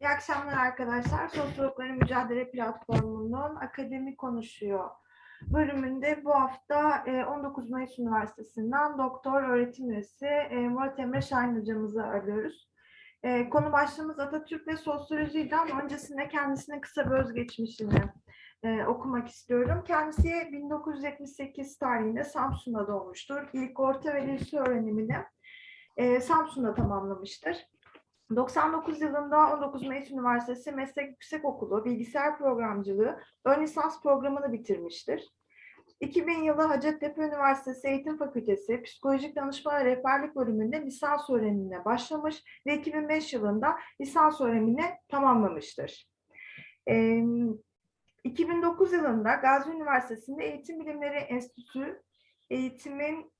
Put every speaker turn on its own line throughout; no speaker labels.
İyi akşamlar arkadaşlar. Sosyologların Mücadele Platformu'nun Akademi Konuşuyor bölümünde bu hafta e, 19 Mayıs Üniversitesi'nden doktor öğretim üyesi e, Murat Emre Şahin hocamızı arıyoruz. E, Konu başlığımız Atatürk ve sosyolojiydi ama öncesinde kendisine kısa bir özgeçmişini e, okumak istiyorum. Kendisi 1978 tarihinde Samsun'da doğmuştur. İlk orta ve lise öğrenimini e, Samsun'da tamamlamıştır. 99 yılında 19 Mayıs Üniversitesi Meslek Yüksekokulu Bilgisayar Programcılığı ön lisans programını bitirmiştir. 2000 yılı Hacettepe Üniversitesi Eğitim Fakültesi Psikolojik Danışma ve Rehberlik bölümünde lisans öğrenimine başlamış ve 2005 yılında lisans öğrenimini tamamlamıştır. Ee, 2009 yılında Gazi Üniversitesi'nde Eğitim Bilimleri Enstitüsü eğitimin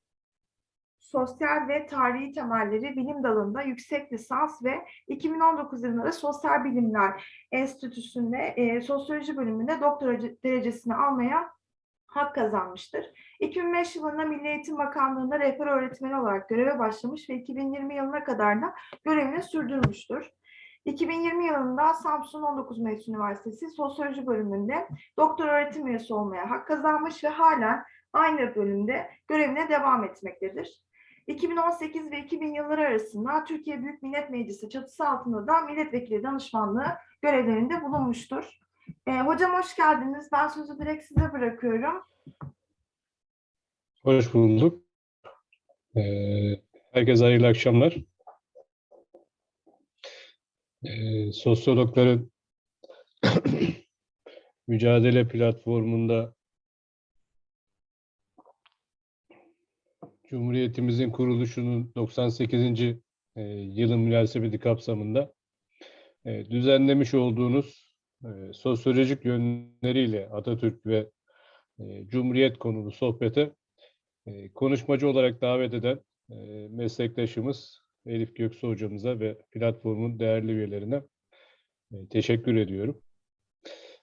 sosyal ve tarihi temelleri bilim dalında yüksek lisans ve 2019 yılında da Sosyal Bilimler Enstitüsü'nde e, sosyoloji bölümünde doktora derecesini almaya hak kazanmıştır. 2005 yılında Milli Eğitim Bakanlığı'nda rehber öğretmeni olarak göreve başlamış ve 2020 yılına kadar da görevini sürdürmüştür. 2020 yılında Samsun 19 Mayıs Üniversitesi Sosyoloji bölümünde doktor öğretim üyesi olmaya hak kazanmış ve halen aynı bölümde görevine devam etmektedir. 2018 ve 2000 yılları arasında Türkiye Büyük Millet Meclisi çatısı altında da milletvekili danışmanlığı görevlerinde bulunmuştur. Ee, hocam hoş geldiniz. Ben sözü direkt size bırakıyorum.
Hoş bulduk. Ee, herkese hayırlı akşamlar. Ee, sosyologların mücadele platformunda Cumhuriyetimizin kuruluşunun 98. e, yılı münasebeti kapsamında e, düzenlemiş olduğunuz e, sosyolojik yönleriyle Atatürk ve e, Cumhuriyet konulu sohbete e, konuşmacı olarak davet eden e, meslektaşımız Elif Göksu hocamıza ve platformun değerli üyelerine e, teşekkür ediyorum.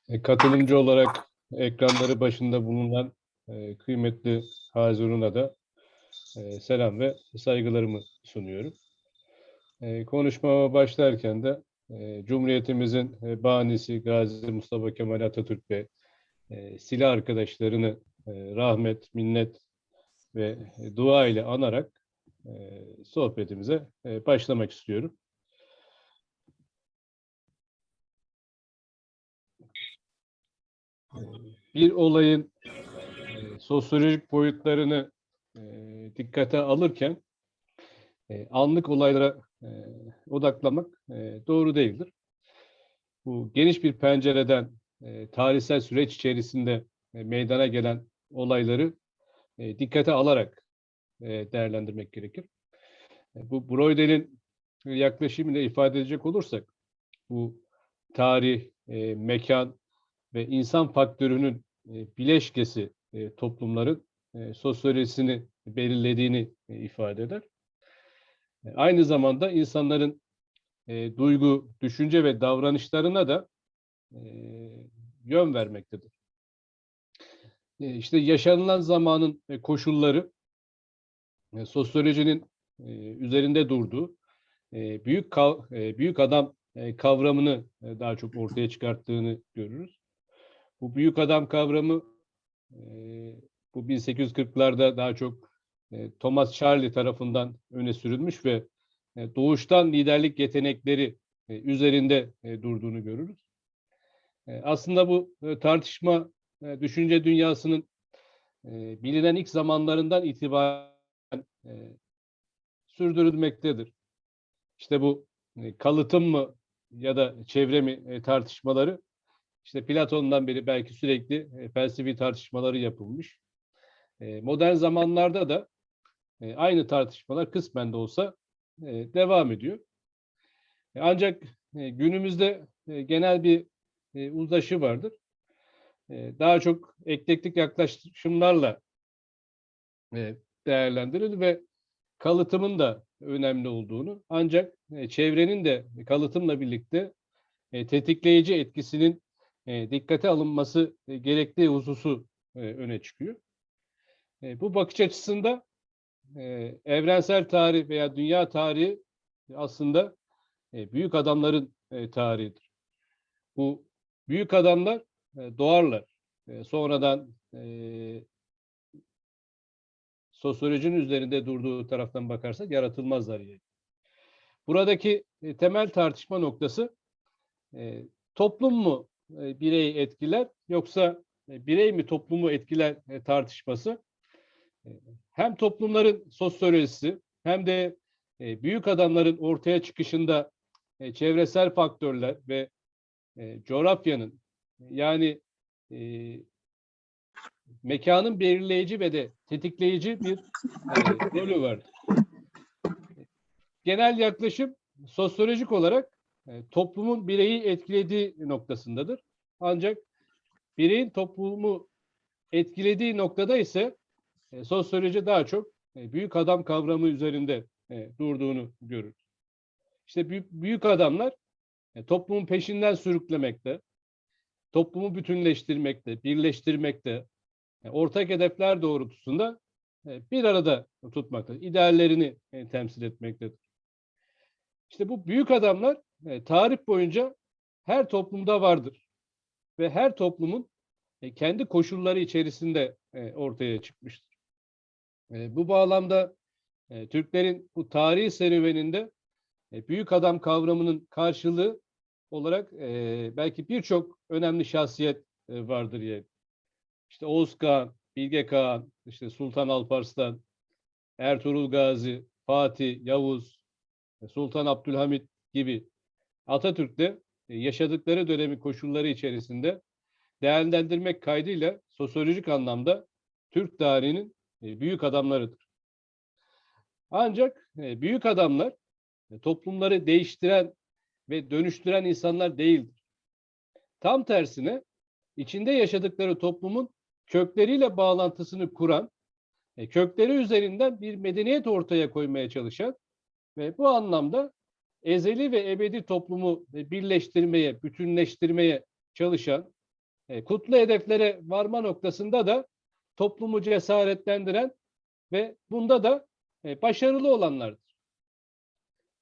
E, katılımcı olarak ekranları başında bulunan e, kıymetli Hazirun'a da e, selam ve saygılarımı sunuyorum. E, konuşmama başlarken de e, Cumhuriyetimizin e, banisi Gazi Mustafa Kemal Atatürk ve e, silah arkadaşlarını e, rahmet, minnet ve e, dua ile anarak sohbetimize başlamak istiyorum. E, Bir olayın sosyolojik boyutlarını e, dikkate alırken e, anlık olaylara e, odaklamak e, doğru değildir. Bu geniş bir pencereden e, tarihsel süreç içerisinde meydana gelen olayları dikkate alarak değerlendirmek gerekir. E, bu Broydel'in yaklaşımıyla ifade edecek olursak bu tarih, e, mekan ve insan faktörünün bileşkesi toplumların e, sosyolojisini belirlediğini e, ifade eder. E, aynı zamanda insanların duygu, düşünce ve davranışlarına da yön vermektedir. E, işte yaşanılan zamanın koşulları sosyolojinin üzerinde durduğu büyük büyük adam kavramını daha çok ortaya çıkarttığını görürüz. Bu büyük adam kavramı bu 1840'larda daha çok e, Thomas Charlie tarafından öne sürülmüş ve e, doğuştan liderlik yetenekleri e, üzerinde e, durduğunu görürüz. E, aslında bu e, tartışma e, düşünce dünyasının e, bilinen ilk zamanlarından itibaren e, sürdürülmektedir. İşte bu e, kalıtım mı ya da çevre mi e, tartışmaları işte Platon'dan beri belki sürekli e, felsefi tartışmaları yapılmış. E, modern zamanlarda da e, aynı tartışmalar kısmen de olsa e, devam ediyor. E, ancak günümüzde genel bir uzlaşı vardır. Daha çok eklektik yaklaşımlarla değerlendirilir ve kalıtımın da önemli olduğunu ancak çevrenin de kalıtımla birlikte tetikleyici etkisinin dikkate alınması gerektiği hususu öne çıkıyor. E, bu bakış açısında e, evrensel tarih veya dünya tarihi aslında e, büyük adamların e, tarihidir. Bu büyük adamlar e, doğarlar. E, sonradan e, sosyolojinin üzerinde durduğu taraftan bakarsak yaratılmazlar yani. Buradaki e, temel tartışma noktası e, toplum mu e, bireyi etkiler yoksa e, birey mi toplumu etkiler e, tartışması hem toplumların sosyolojisi hem de e, büyük adamların ortaya çıkışında e, çevresel faktörler ve e, coğrafyanın yani mekanın belirleyici ve de tetikleyici bir rolü var. Genel yaklaşım sosyolojik olarak toplumun bireyi etkilediği noktasındadır. Ancak bireyin toplumu etkilediği noktada ise e, sosyoloji daha çok e, büyük adam kavramı üzerinde e, durduğunu görür. İşte büyük, büyük adamlar e, toplumun peşinden sürüklemekte, toplumu bütünleştirmekte, birleştirmekte, e, ortak hedefler doğrultusunda e, bir arada tutmakta, ideallerini e, temsil etmektedir. İşte bu büyük adamlar e, tarih boyunca her toplumda vardır ve her toplumun e, kendi koşulları içerisinde e, ortaya çıkmıştır. E, bu bağlamda e, Türklerin bu tarihi serüveninde e, büyük adam kavramının karşılığı olarak e, belki birçok önemli şahsiyet e, vardır yani. İşte Oğuz Kağan, Bilge Kağan, işte Sultan Alparslan, Ertuğrul Gazi, Fatih, Yavuz, e, Sultan Abdülhamit gibi Atatürk'te e, yaşadıkları dönemi koşulları içerisinde değerlendirmek kaydıyla sosyolojik anlamda Türk tarihinin büyük adamlarıdır. Ancak e, büyük adamlar e, toplumları değiştiren ve dönüştüren insanlar değildir. Tam tersine içinde yaşadıkları toplumun kökleriyle bağlantısını kuran, e, kökleri üzerinden bir medeniyet ortaya koymaya çalışan ve bu anlamda ezeli ve ebedi toplumu e, birleştirmeye, bütünleştirmeye çalışan, e, kutlu hedeflere varma noktasında da toplumu cesaretlendiren ve bunda da e, başarılı olanlardır.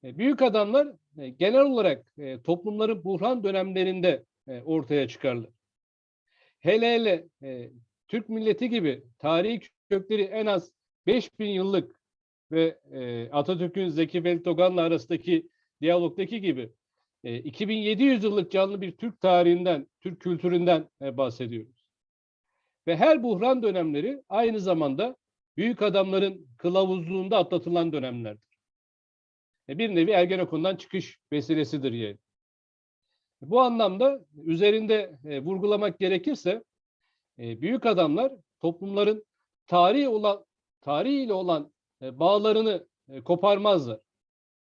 E, büyük adamlar e, genel olarak toplumların buhran dönemlerinde ortaya çıkarlar. Hele hele Türk milleti gibi tarihi kökleri en az 5000 yıllık ve Atatürk'ün Zeki Ferit Ogan'la arasındaki diyalogdaki gibi e, 2700 yıllık canlı bir Türk tarihinden, Türk kültüründen e, bahsediyoruz. Ve her buhran dönemleri aynı zamanda büyük adamların kılavuzluğunda atlatılan dönemlerdir. E, bir nevi Ergenekon'dan çıkış vesilesidir yani. Bu anlamda üzerinde e, vurgulamak gerekirse e, büyük adamlar toplumların tarihi olan tarihiyle olan bağlarını e, koparmazlar.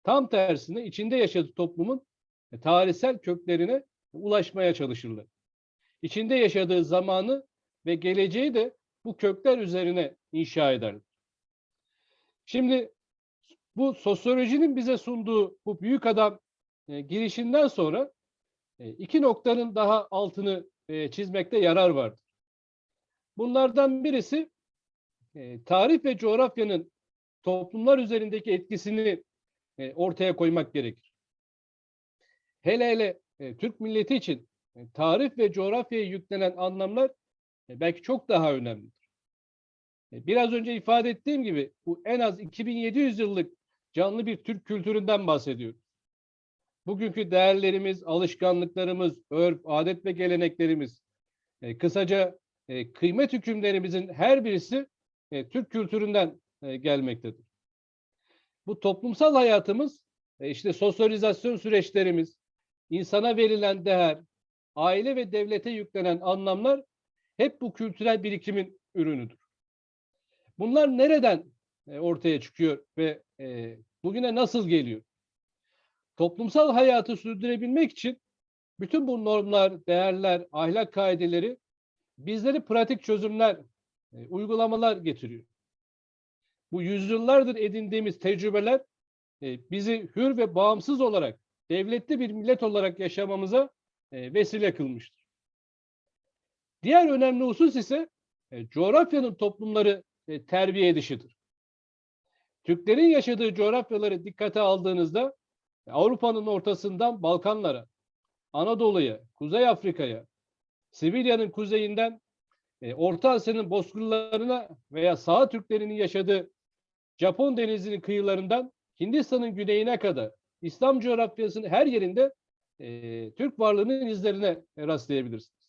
Tam tersine içinde yaşadığı toplumun tarihsel köklerine ulaşmaya çalışırlar. İçinde yaşadığı zamanı ve geleceği de bu kökler üzerine inşa ederler. Şimdi bu sosyolojinin bize sunduğu bu büyük adam e, girişinden sonra e, iki noktanın daha altını e, çizmekte yarar vardır. Bunlardan birisi e, tarih ve coğrafyanın toplumlar üzerindeki etkisini e, ortaya koymak gerekir. Hele hele e, Türk milleti için e, tarih ve coğrafyaya yüklenen anlamlar belki çok daha önemlidir. E, biraz önce ifade ettiğim gibi bu en az 2700 yıllık canlı bir Türk kültüründen bahsediyoruz. Bugünkü değerlerimiz, alışkanlıklarımız, örf, adet ve geleneklerimiz, e, kısaca e, kıymet hükümlerimizin her birisi e, Türk kültüründen e, gelmektedir. Bu toplumsal hayatımız, e, işte sosyalizasyon süreçlerimiz, insana verilen değer, aile ve devlete yüklenen anlamlar hep bu kültürel birikimin ürünüdür. Bunlar nereden e, ortaya çıkıyor ve e, bugüne nasıl geliyor? Toplumsal hayatı sürdürebilmek için bütün bu normlar, değerler, ahlak kaideleri bizleri pratik çözümler, e, uygulamalar getiriyor. Bu yüzyıllardır edindiğimiz tecrübeler bizi hür ve bağımsız olarak, devletli bir millet olarak yaşamamıza vesile kılmıştır. Diğer önemli husus ise e, coğrafyanın toplumları e, terbiye edişidir. Türklerin yaşadığı coğrafyaları dikkate aldığınızda Avrupa'nın ortasından Balkanlara, Anadolu'ya, Kuzey Afrika'ya, Sibirya'nın kuzeyinden e, Orta Asya'nın bozkırlarına veya Sağ Türklerinin yaşadığı Japon denizinin kıyılarından Hindistan'ın güneyine kadar İslam coğrafyasının her yerinde e, Türk varlığının izlerine rastlayabilirsiniz.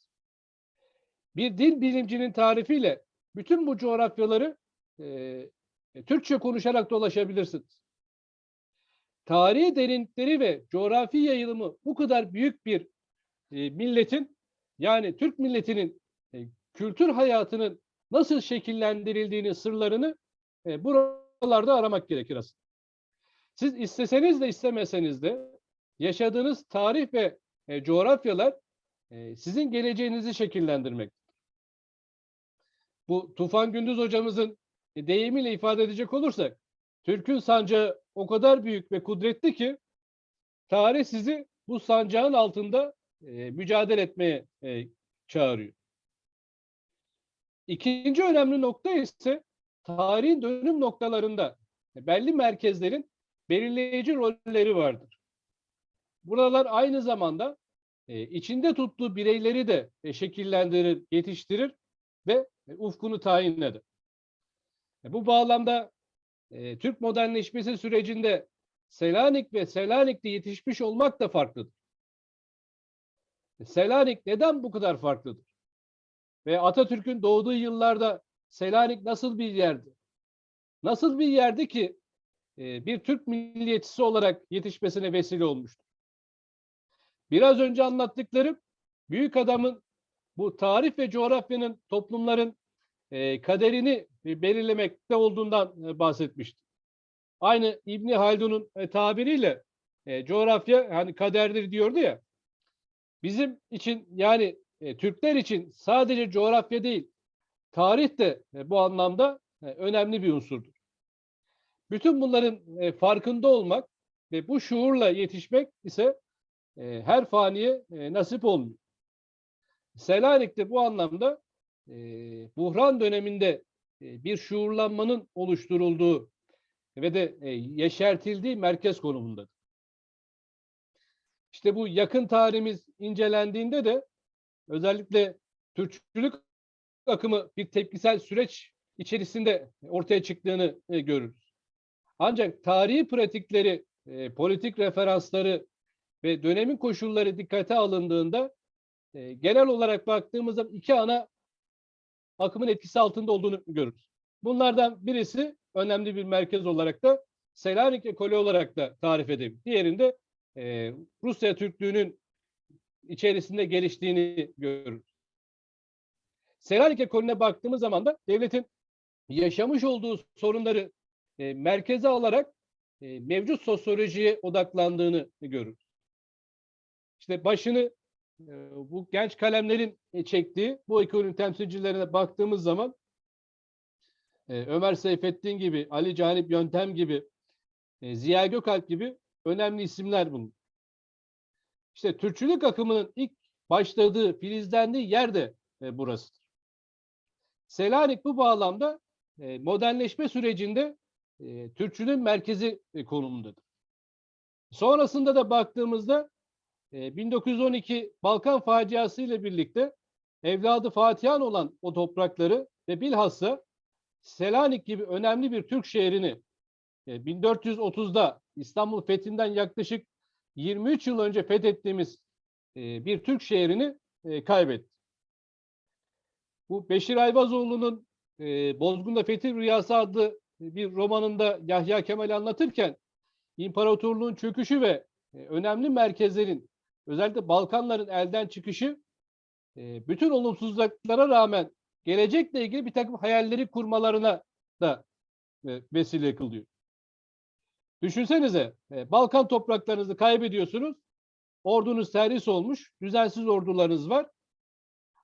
Bir dil bilimcinin tarifiyle bütün bu coğrafyaları e, Türkçe konuşarak dolaşabilirsiniz. Tarihi derinlikleri ve coğrafi yayılımı bu kadar büyük bir e, milletin yani Türk milletinin e, kültür hayatının nasıl şekillendirildiğini sırlarını e, buralarda aramak gerekir aslında. Siz isteseniz de istemeseniz de yaşadığınız tarih ve e, coğrafyalar e, sizin geleceğinizi şekillendirmektedir. Bu Tufan Gündüz hocamızın deyimiyle ifade edecek olursak, Türk'ün sancağı o kadar büyük ve kudretli ki tarih sizi bu sancağın altında e, mücadele etmeye e, çağırıyor. İkinci önemli nokta ise tarihin dönüm noktalarında belli merkezlerin belirleyici rolleri vardır. Buralar aynı zamanda e, içinde tuttuğu bireyleri de e, şekillendirir, yetiştirir ve e, ufkunu tayin eder. E, bu bağlamda e, Türk modernleşmesi sürecinde Selanik ve Selanik'te yetişmiş olmak da farklıdır. Selanik neden bu kadar farklıdır? Ve Atatürk'ün doğduğu yıllarda Selanik nasıl bir yerdi? Nasıl bir yerdi ki bir Türk milliyetçisi olarak yetişmesine vesile olmuştur? Biraz önce anlattıklarım büyük adamın bu tarih ve coğrafyanın toplumların e, kaderini belirlemekte olduğundan e, bahsetmiştim. Aynı İbni Haldun'un e, tabiriyle e, coğrafya hani kaderdir diyordu ya. Bizim için yani e, Türkler için sadece coğrafya değil, tarih de e, bu anlamda e, önemli bir unsurdur. Bütün bunların e, farkında olmak ve bu şuurla yetişmek ise e, her faniye e, nasip olmuyor. Selanik'te bu anlamda e, buhran döneminde e, bir şuurlanmanın oluşturulduğu ve de e, yeşertildiği merkez konumundadır. İşte bu yakın tarihimiz incelendiğinde de özellikle Türkçülük akımı bir tepkisel süreç içerisinde ortaya çıktığını e, görürüz. Ancak tarihi pratikleri, e, politik referansları ve dönemin koşulları dikkate alındığında e, genel olarak baktığımızda iki ana akımın etkisi altında olduğunu görürüz. Bunlardan birisi önemli bir merkez olarak da Selanik ekolü olarak da tarif edeyim. Diğerinde e, Rusya Türklüğünün içerisinde geliştiğini görürüz. Selanik ekolüne baktığımız zaman da devletin yaşamış olduğu sorunları e, merkeze alarak e, mevcut sosyolojiye odaklandığını görürüz. İşte başını bu genç kalemlerin e, çektiği bu ekolün temsilcilerine baktığımız zaman e, Ömer Seyfettin gibi, Ali Canip Yöntem gibi, e, Ziya Gökalp gibi önemli isimler bunlar. İşte Türkçülük akımının ilk başladığı, filizlendiği yer de burasıdır. Selanik bu bağlamda modernleşme sürecinde Türkçülüğün merkezi konumundadır. Sonrasında da baktığımızda e, 1912 Balkan faciası ile birlikte evladı Fatihan olan o toprakları ve bilhassa Selanik gibi önemli bir Türk şehrini e, 1430'da İstanbul fethinden yaklaşık 23 yıl önce fethettiğimiz e, bir Türk şehrini e, kaybetti. Bu Beşir Ayvazoğlu'nun e, Bozgun'da Fetih Rüyası adlı bir romanında Yahya Kemal anlatırken imparatorluğun çöküşü ve e, önemli merkezlerin özellikle Balkanların elden çıkışı e, bütün olumsuzluklara rağmen gelecekle ilgili bir takım hayalleri kurmalarına da e, vesile kılıyor. Düşünsenize e, Balkan topraklarınızı kaybediyorsunuz. Ordunuz servis olmuş. Düzensiz ordularınız var.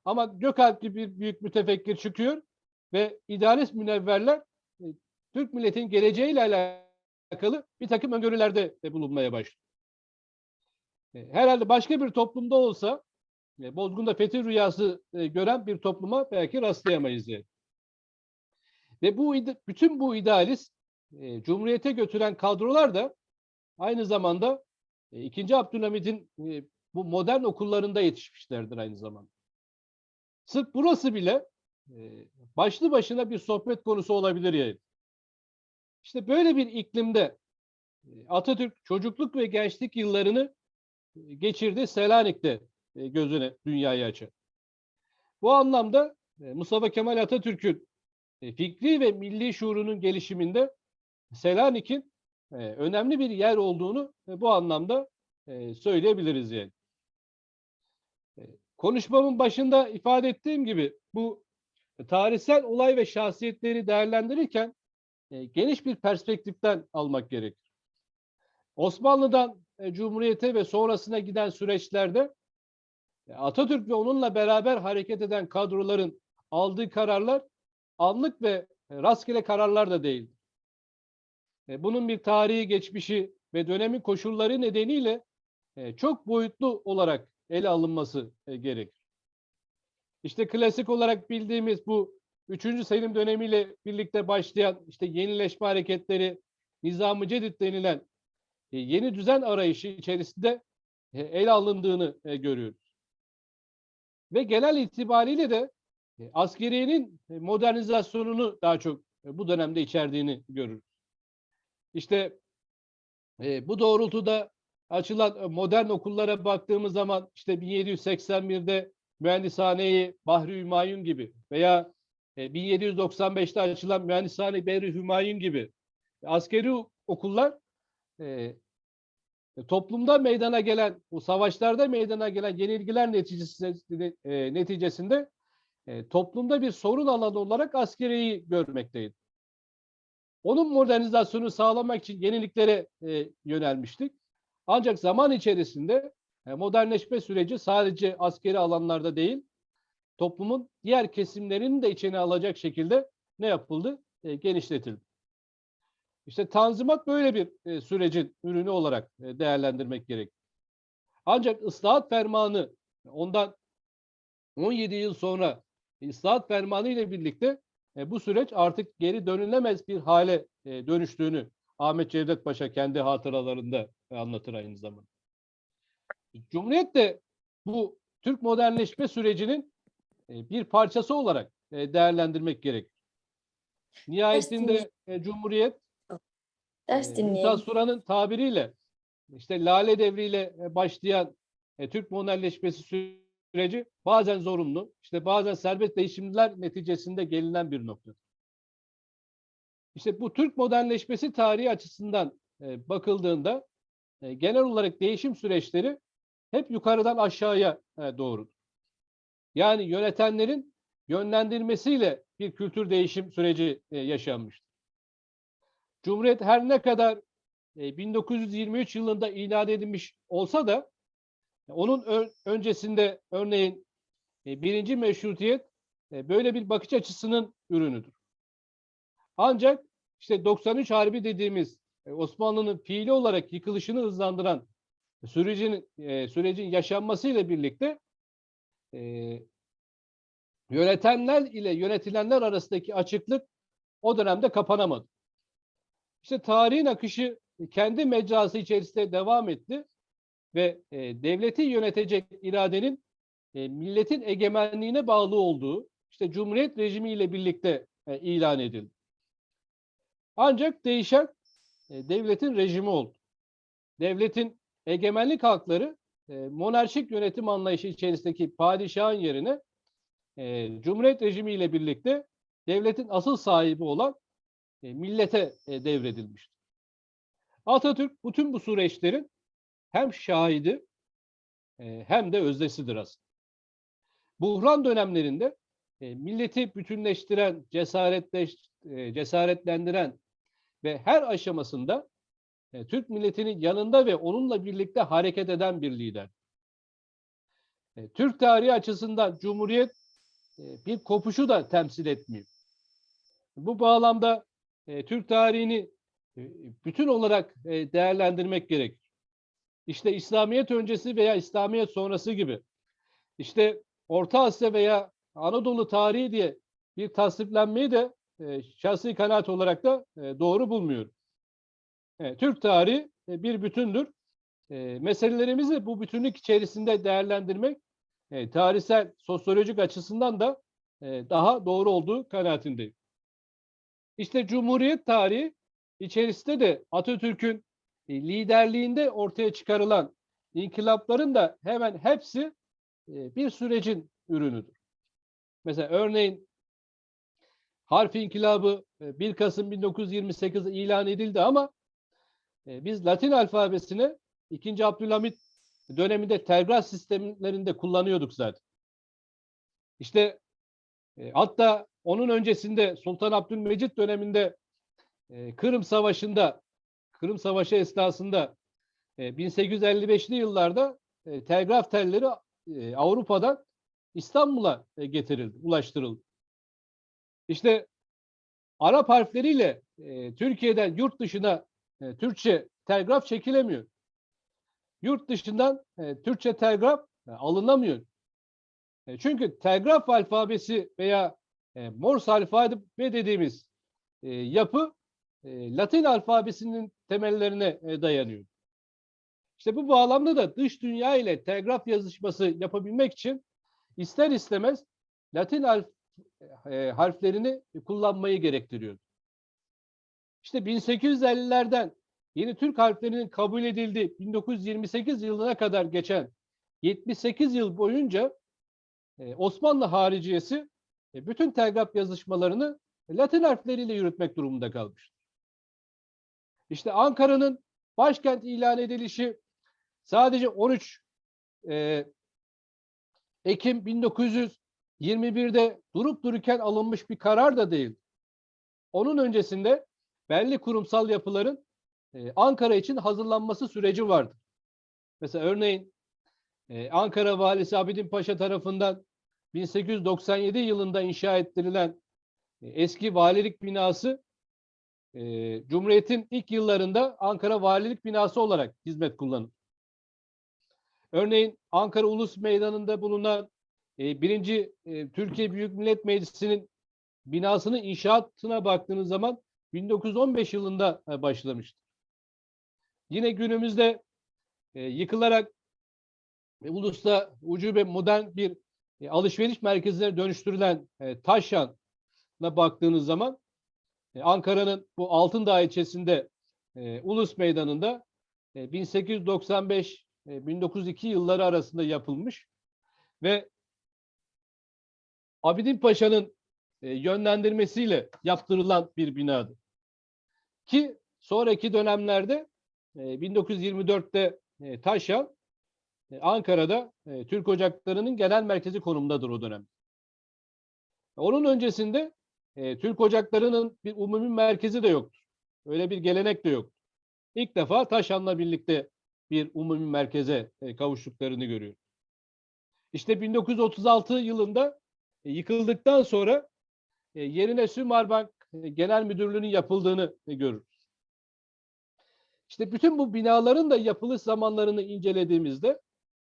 Ama Gökalpli bir büyük mütefekkir çıkıyor ve idealist münevverler e, Türk milletin geleceğiyle alakalı bir takım öngörülerde bulunmaya başlıyor. E, herhalde başka bir toplumda olsa e, Bozgun'da fetih rüyası e, gören bir topluma belki rastlayamayız diye. Ve bu bütün bu idealist Cumhuriyete götüren kadrolar da aynı zamanda e, 2. Abdülhamid'in bu modern okullarında yetişmişlerdir aynı zamanda. Sırf burası bile başlı başına bir sohbet konusu olabilir yani. İşte böyle bir iklimde Atatürk çocukluk ve gençlik yıllarını geçirdi Selanik'te e, gözüne dünyayı açar. Bu anlamda e, Mustafa Kemal Atatürk'ün e, fikri ve milli şuurunun gelişiminde Selanik'in önemli bir yer olduğunu bu anlamda söyleyebiliriz yani. Konuşmamın başında ifade ettiğim gibi bu tarihsel olay ve şahsiyetleri değerlendirirken geniş bir perspektiften almak gerekir. Osmanlı'dan Cumhuriyete ve sonrasına giden süreçlerde e, Atatürk ve onunla beraber hareket eden kadroların aldığı kararlar anlık ve e, rastgele kararlar da değil. E, Bunun bir tarihi geçmişi ve dönemin koşulları nedeniyle e, çok boyutlu olarak ele alınması e, gerekir. İşte klasik olarak bildiğimiz bu 3. Selim dönemiyle birlikte başlayan işte yenileşme hareketleri, Nizam-ı Cedid denilen e, yeni düzen arayışı içerisinde e, ele alındığını e, görüyoruz. Ve genel itibariyle de e, askeriyenin e, modernizasyonunu daha çok e, bu dönemde içerdiğini görürüz. İşte e, bu doğrultuda açılan e, modern okullara baktığımız zaman işte 1781'de Mühendishaneyi Bahri Hümayun gibi veya e, 1795'te açılan Mühendishane Behri Hümayun gibi askeri okullar e, toplumda meydana gelen, bu savaşlarda meydana gelen yenilgiler neticesinde, e, neticesinde e, toplumda bir sorun alanı olarak askeriyi görmekteydi. Onun modernizasyonu sağlamak için yeniliklere e, yönelmiştik. Ancak zaman içerisinde e, modernleşme süreci sadece askeri alanlarda değil, toplumun diğer kesimlerini de içine alacak şekilde ne yapıldı? E, genişletildi. İşte Tanzimat böyle bir e, sürecin ürünü olarak e, değerlendirmek gerek. Ancak ıslahat fermanı ondan 17 yıl sonra ıslahat fermanı ile birlikte e, bu süreç artık geri dönülemez bir hale e, dönüştüğünü Ahmet Cevdet Paşa kendi hatıralarında e, anlatır aynı zamanda. Cumhuriyet de bu Türk modernleşme sürecinin e, bir parçası olarak e, değerlendirmek gerek. Nihayetinde e, Cumhuriyet
Ders
e,
dinleyelim.
Üstad Sura'nın tabiriyle işte Lale Devri'yle e, başlayan e, Türk modernleşmesi süreci bazen zorunlu, işte bazen serbest değişimler neticesinde gelinen bir nokta. İşte bu Türk modernleşmesi tarihi açısından e, bakıldığında e, genel olarak değişim süreçleri hep yukarıdan aşağıya e, doğru. Yani yönetenlerin yönlendirmesiyle bir kültür değişim süreci e, yaşanmıştır. Cumhuriyet her ne kadar e, 1923 yılında ilan edilmiş olsa da onun ö- öncesinde örneğin e, birinci meşrutiyet e, böyle bir bakış açısının ürünüdür. Ancak işte 93 Harbi dediğimiz e, Osmanlı'nın fiili olarak yıkılışını hızlandıran sürecin e, sürecin yaşanmasıyla birlikte e, yönetenler ile yönetilenler arasındaki açıklık o dönemde kapanamadı. İşte tarihin akışı kendi mecrası içerisinde devam etti ve e, devleti yönetecek iradenin e, milletin egemenliğine bağlı olduğu işte Cumhuriyet rejimiyle birlikte e, ilan edildi. Ancak değişen e, devletin rejimi oldu. Devletin egemenlik hakları e, monarşik yönetim anlayışı içerisindeki padişahın yerine e, Cumhuriyet rejimiyle birlikte devletin asıl sahibi olan e, millete e, devredilmiştir. Atatürk bütün bu süreçlerin hem şahidi e, hem de özdesidir aslında. Buhran dönemlerinde e, milleti bütünleştiren, cesaretleş, e, cesaretlendiren ve her aşamasında e, Türk milletinin yanında ve onunla birlikte hareket eden bir lider. E, Türk tarihi açısından Cumhuriyet e, bir kopuşu da temsil etmiyor. Bu bağlamda e, Türk tarihini e, bütün olarak e, değerlendirmek gerekir. İşte İslamiyet öncesi veya İslamiyet sonrası gibi. İşte Orta Asya veya Anadolu tarihi diye bir tasniflenmeyi de e, şahsi kanaat olarak da e, doğru bulmuyorum. E, Türk tarihi e, bir bütündür. E, meselelerimizi bu bütünlük içerisinde değerlendirmek e, tarihsel, sosyolojik açısından da e, daha doğru olduğu kanaatindeyim. İşte Cumhuriyet tarihi içerisinde de Atatürk'ün e, liderliğinde ortaya çıkarılan inkılapların da hemen hepsi e, bir sürecin ürünüdür. Mesela örneğin harf inkılabı e, 1 Kasım 1928'de ilan edildi ama e, biz Latin alfabesini 2. Abdülhamit döneminde telgraf sistemlerinde kullanıyorduk zaten. İşte e, hatta onun öncesinde Sultan Abdülmecit döneminde e, Kırım Savaşı'nda Kırım Savaşı esnasında e, 1855'li yıllarda e, telgraf telleri e, Avrupa'dan İstanbul'a e, getirildi, ulaştırıldı. İşte Arap harfleriyle e, Türkiye'den yurt dışına e, Türkçe telgraf çekilemiyor. Yurt dışından e, Türkçe telgraf e, alınamıyor. E, çünkü telgraf alfabesi veya e, Morse alfabe dediğimiz e, yapı e, Latin alfabesinin temellerine e, dayanıyor. İşte bu bağlamda da dış dünya ile telgraf yazışması yapabilmek için ister istemez Latin alf, harflerini kullanmayı gerektiriyor. İşte 1850'lerden yeni Türk harflerinin kabul edildiği 1928 yılına kadar geçen 78 yıl boyunca Osmanlı hariciyesi e, bütün telgraf yazışmalarını Latin harfleriyle yürütmek durumunda kalmıştır. İşte Ankara'nın başkent ilan edilişi sadece 13 e, Ekim 1921'de durup dururken alınmış bir karar da değil. Onun öncesinde belli kurumsal yapıların e, Ankara için hazırlanması süreci vardı. Mesela örneğin e, Ankara Valisi Abidin Paşa tarafından 1897 yılında inşa ettirilen e, eski valilik binası e, Cumhuriyet'in ilk yıllarında Ankara Valilik binası olarak hizmet kullanır. Örneğin Ankara Ulus Meydanı'nda bulunan e, birinci e, Türkiye Büyük Millet Meclisi'nin binasının inşaatına baktığınız zaman 1915 yılında e, başlamıştır. Yine günümüzde yıkılarak e, ulusta ucube modern bir e, alışveriş merkezine dönüştürülen e, Taşyan'a baktığınız zaman e, Ankara'nın bu Altındağ ilçesinde e, Ulus Meydanı'nda e, 1895 e, 1902 yılları arasında yapılmış ve Abidin Paşa'nın yönlendirmesiyle yaptırılan bir binadır. Ki sonraki dönemlerde e, 1924'te e, Taşyan Ankara'da e, Türk Ocakları'nın genel merkezi konumdadır o dönem. Onun öncesinde e, Türk Ocakları'nın bir umumi merkezi de yoktur. Öyle bir gelenek de yok. İlk defa Taşan'la birlikte bir umumi merkeze e, kavuştuklarını görüyoruz. İşte 1936 yılında e, yıkıldıktan sonra e, yerine Sümerbank e, Genel Müdürlüğü'nün yapıldığını e, görürüz. İşte bütün bu binaların da yapılış zamanlarını incelediğimizde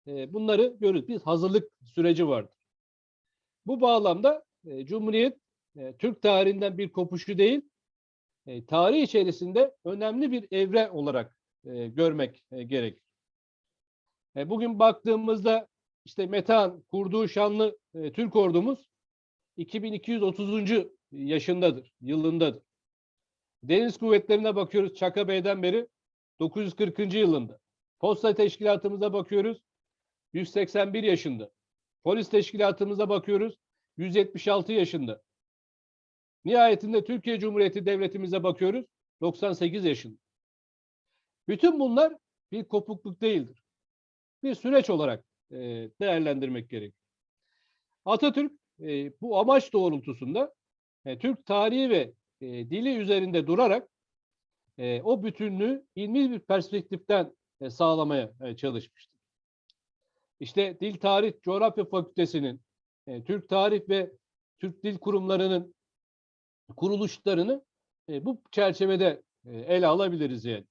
e, bunları görürüz. Bir hazırlık süreci vardır. Bu bağlamda e, Cumhuriyet e, Türk tarihinden bir kopuşu değil, e, tarih içerisinde önemli bir evre olarak e, görmek e, gerekir. Bugün baktığımızda işte Metehan kurduğu şanlı Türk ordumuz 2230. yaşındadır, yılındadır. Deniz kuvvetlerine bakıyoruz Çaka Bey'den beri 940. yılında. Posta teşkilatımıza bakıyoruz 181 yaşında. Polis teşkilatımıza bakıyoruz 176 yaşında. Nihayetinde Türkiye Cumhuriyeti Devletimize bakıyoruz 98 yaşında. Bütün bunlar bir kopukluk değildir. Bir süreç olarak e, değerlendirmek gerekir. Atatürk e, bu amaç doğrultusunda e, Türk tarihi ve e, dili üzerinde durarak e, o bütünlüğü ilmi bir perspektiften e, sağlamaya e, çalışmıştır. İşte Dil Tarih Coğrafya Fakültesi'nin e, Türk Tarih ve Türk Dil Kurumları'nın kuruluşlarını e, bu çerçevede e, ele alabiliriz yani.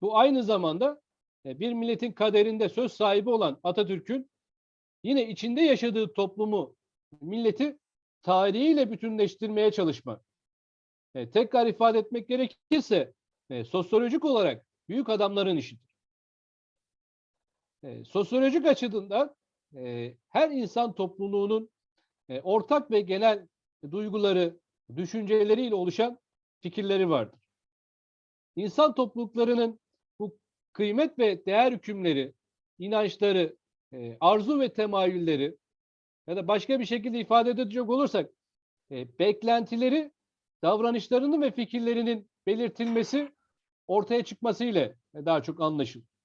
Bu aynı zamanda e, bir milletin kaderinde söz sahibi olan Atatürk'ün yine içinde yaşadığı toplumu, milleti tarihiyle bütünleştirmeye çalışmak. E, tekrar ifade etmek gerekirse e, sosyolojik olarak büyük adamların işidir. E, sosyolojik açıdan e, her insan topluluğunun e, ortak ve genel duyguları, düşünceleriyle oluşan fikirleri vardır. İnsan topluluklarının bu kıymet ve değer hükümleri, inançları, e, arzu ve temayülleri ya da başka bir şekilde ifade edecek olursak e, beklentileri, davranışlarının ve fikirlerinin belirtilmesi ortaya çıkması ile daha çok anlaşılır.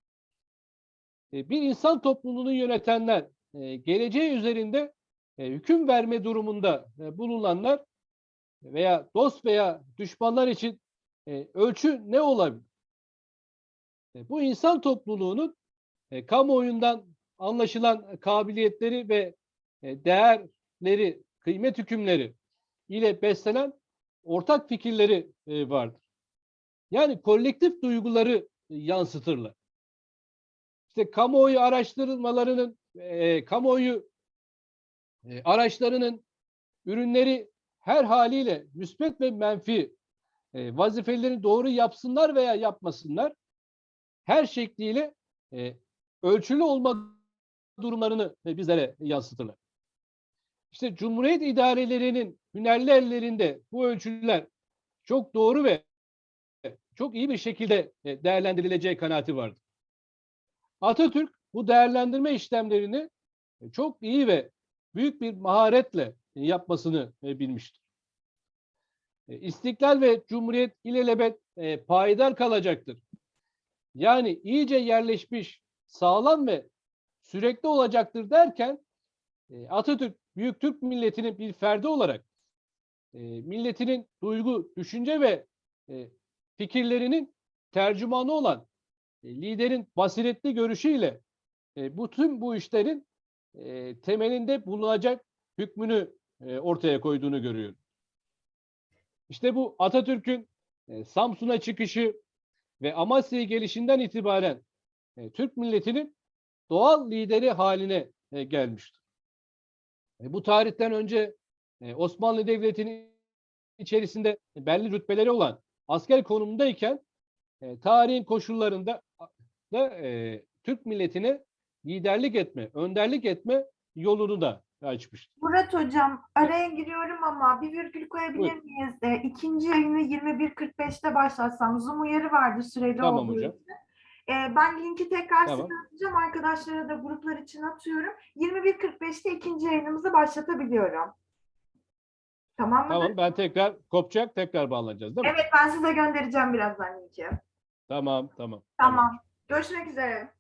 E, bir insan topluluğunu yönetenler e, geleceği üzerinde e, hüküm verme durumunda e, bulunanlar veya dost veya düşmanlar için ölçü ne olabilir? Bu insan topluluğunun kamuoyundan anlaşılan kabiliyetleri ve değerleri, kıymet hükümleri ile beslenen ortak fikirleri vardır. Yani kolektif duyguları yansıtırlar. İşte kamuoyu araştırmalarının, e, kamuoyu e, araçlarının ürünleri her haliyle müsbet ve menfi e, vazifelerini doğru yapsınlar veya yapmasınlar her şekliyle e, ölçülü olma durumlarını bizlere yansıtırlar. İşte Cumhuriyet idarelerinin hünerli ellerinde bu ölçüler çok doğru ve çok iyi bir şekilde e, değerlendirileceği kanaati vardır. Atatürk bu değerlendirme işlemlerini e, çok iyi ve büyük bir maharetle e, yapmasını e, bilmiştir. İstiklal ve Cumhuriyet ilelebet payidar kalacaktır. Yani iyice yerleşmiş, sağlam ve sürekli olacaktır derken Atatürk büyük Türk milletinin bir ferdi olarak milletinin duygu, düşünce ve fikirlerinin tercümanı olan liderin basiretli görüşüyle e, bu tüm bu işlerin e, temelinde bulunacak hükmünü e, ortaya koyduğunu görüyorum. İşte bu Atatürk'ün e, Samsun'a çıkışı ve Amasya'ya gelişinden itibaren e, Türk milletinin doğal lideri haline e, gelmiştir. E, bu tarihten önce e, Osmanlı Devleti'nin içerisinde belli rütbeleri olan asker konumundayken e, tarihin koşullarında da e, Türk milletine liderlik etme, önderlik etme yolunu da açmıştır.
Murat Hocam araya giriyorum ama bir virgül koyabilir
Buyurun.
miyiz? E, ikinci yayını 21.45'te başlatsam. Zoom uyarı vardı süreli
Tamam
olduğu
hocam.
için. E, ben linki tekrar
Tamam.
size atacağım. Arkadaşlara da gruplar için atıyorum. 21.45'te ikinci yayınımızı başlatabiliyorum. Tamam mı?
Tamam ben tekrar kopacak tekrar bağlanacağız değil mi?
Evet ben size göndereceğim birazdan linki.
Tamam tamam.
Tamam. Görüşmek üzere.